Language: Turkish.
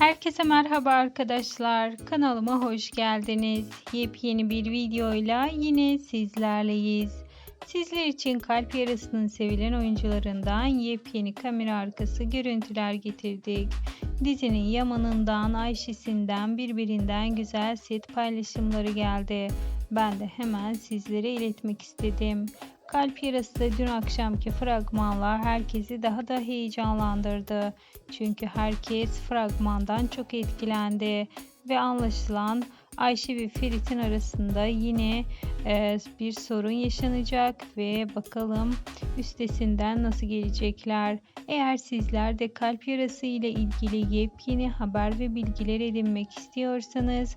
Herkese merhaba arkadaşlar. Kanalıma hoş geldiniz. Yepyeni bir videoyla yine sizlerleyiz. Sizler için kalp yarasının sevilen oyuncularından yepyeni kamera arkası görüntüler getirdik. Dizinin Yaman'ından, Ayşe'sinden birbirinden güzel set paylaşımları geldi. Ben de hemen sizlere iletmek istedim. Kalp Yarası dün akşamki fragmanlar herkesi daha da heyecanlandırdı. Çünkü herkes fragmandan çok etkilendi ve anlaşılan Ayşe ve Ferit'in arasında yine e, bir sorun yaşanacak ve bakalım üstesinden nasıl gelecekler. Eğer sizler de kalp yarası ile ilgili yepyeni haber ve bilgiler edinmek istiyorsanız